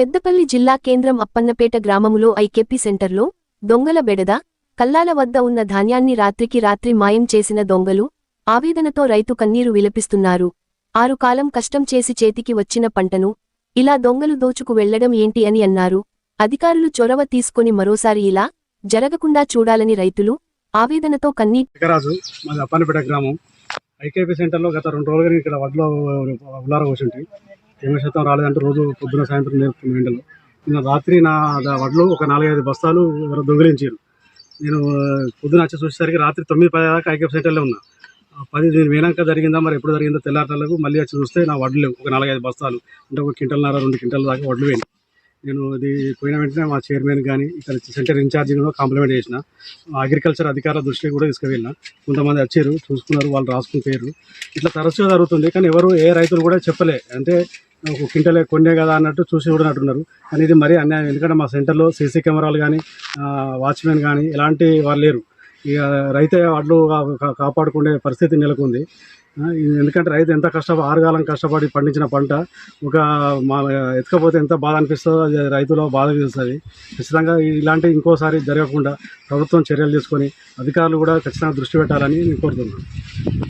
పెద్దపల్లి జిల్లా కేంద్రం అప్పన్నపేట గ్రామములో ఐకెప్పి సెంటర్లో దొంగల బెడద కల్లాల వద్ద ఉన్న ధాన్యాన్ని రాత్రికి రాత్రి మాయం చేసిన దొంగలు ఆవేదనతో రైతు కన్నీరు విలపిస్తున్నారు. ఆరు కాలం కష్టం చేసి చేతికి వచ్చిన పంటను ఇలా దొంగలు దోచుకు వెళ్ళడం ఏంటి అని అన్నారు. అధికారులు చొరవ తీసుకొని మరోసారి ఇలా జరగకుండా చూడాలని రైతులు ఆవేదనతో కన్నీ అప్పన్నపేట గ్రామం. ఐకేపీ సెంటర్లో గత రెండు రోజులుగా ఇక్కడ వడ్లో ఉల్లార తేమ శాతం రాలేదంటే రోజు పొద్దున సాయంత్రం నేర్పుతున్న ఎండలు. నిన్న రాత్రి నా వడ్లు ఒక నాలుగైదు బస్తాలు ఎవరో దొంగిలించారు. నేను పొద్దున వచ్చి చూసేసరికి రాత్రి తొమ్మిది పది దాకా ఐకేపీ సెంటర్లో ఉన్నా. పది నేను వేనాక జరిగిందా మరి ఎప్పుడు జరిగిందో తెల్లారలకు మళ్ళీ వచ్చి చూస్తే నా వడ్లు ఒక నాలుగైదు బస్తాలు అంటే ఒక క్వింటల్న్నర రెండు క్వింటల్ దాకా వడ్లు పోయినాయి. నేను ఇది పోయిన వెంటనే మా చైర్మన్ కానీ ఇక్కడ సెంటర్ ఇన్ఛార్జి కూడా కాంప్లిమెంట్ చేసిన. అగ్రికల్చర్ అధికారుల దృష్టికి కూడా తీసుకువెళ్ళిన. కొంతమంది వచ్చారు చూసుకున్నారు వాళ్ళు రాసుకుని పేరు ఇట్లా తరచుగా జరుగుతుంది కానీ ఎవరు ఏ రైతులు కూడా చెప్పలే. అంటే ఒక క్వింటలే కొన్నే కదా అన్నట్టు చూసి కూడా కానీ ఇది మరీ అన్యాయం. ఎందుకంటే మా సెంటర్లో సీసీ కెమెరాలు కానీ వాచ్మెన్ కానీ ఇలాంటి వాళ్ళు లేరు. ఇక రైతే వాళ్ళు కాపాడుకునే పరిస్థితి నెలకొంది. ఎందుకంటే రైతు ఎంత కష్టపడి ఆరుగాలం కష్టపడి పండించిన పంట ఒక మా ఎత్తుకపోతే ఎంత బాధ అనిపిస్తుందో అది రైతులో బాధ తెలుస్తుంది. ఖచ్చితంగా ఇలాంటి ఇంకోసారి జరగకుండా ప్రభుత్వం చర్యలు తీసుకొని అధికారులు కూడా ఖచ్చితంగా దృష్టి పెట్టాలని నేను కోరుతున్నాను.